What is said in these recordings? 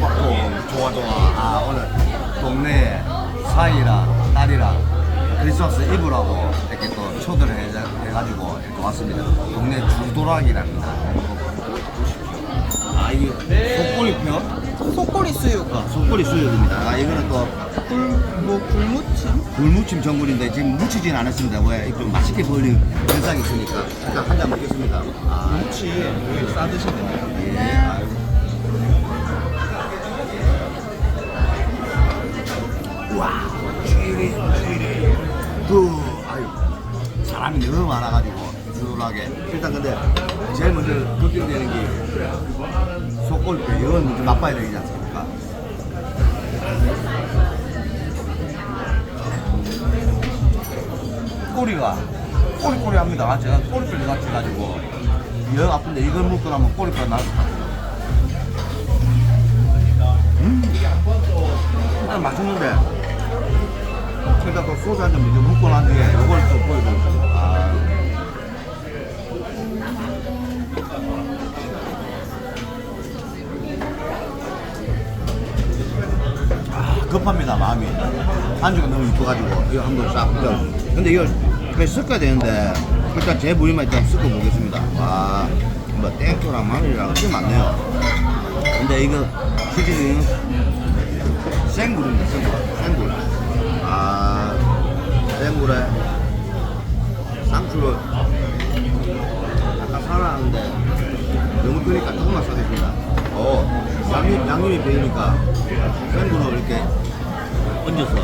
바쁘고 좋아 좋아. 아 오늘 동네에 사이랑 딸이랑 크리스마스 이브라고 이렇게 또 초대를 해, 해가지고 이렇게 왔습니다. 동네 주도락이랍니다. 아 이게 속꼬리표? 속꼬리 수육. 어, 속꼬리 수육입니다. 아 이거는 또 굴, 뭐, 굴무침? 굴무침 전골인데 지금 무치진 않았습니다. 왜? 좀 맛있게 보이는 현상이 있으니까 일단 한 잔 먹겠습니다. 아, 무치. 여기 싸드시네요. 사람이 너무 많아가지고, 주르하게. 일단 근데, 제일 먼저 걱정되는 게, 속골뼈, 이건 먼저 맛봐야 되지 않습니까? 꼬리가 꼬리꼬리합니다. 제가 꼬리뼈 같이 가지고 영 아픈데 이걸 먹고 나면 꼬리뼈 나서 음, 일단 맛있는데 일단 또 소주 한 잔 먼저 먹고 난 뒤에 이걸 또 보여드릴게요. 급합니다 마음이. 안주가 너무 이뻐가지고 이거 한번 싹 껴. 근데 이걸 이렇게 섞어야 되는데 일단 제 부위만 일단 섞어 보겠습니다. 와 뭐 땡초랑 마늘이랑 꽤 많네요. 근데 이거 실질적인 생굴입니다 생굴. 생굴. 아 생굴에 상추를 약간 살아나는데 너무 크니까 조금만 써겠습니다. 어 양념, 양념이 배이니까 생굴을 이렇게 얹어서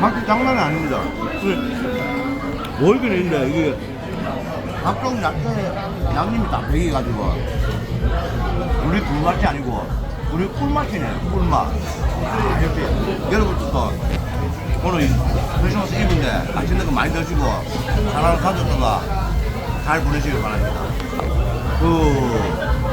맛이 장난이 아닙니다. 월급은 있는데 이게 각종 야채 양념이 다 배겨가지고 우리 굴맛이 아니고 우리 꿀맛이네 꿀맛. 아, 이렇게 여러분들도 오늘 크리스마스 이브인데 맛있는 거 많이 드시고 사랑하는 가족들과 잘 보내시길 바랍니다. 그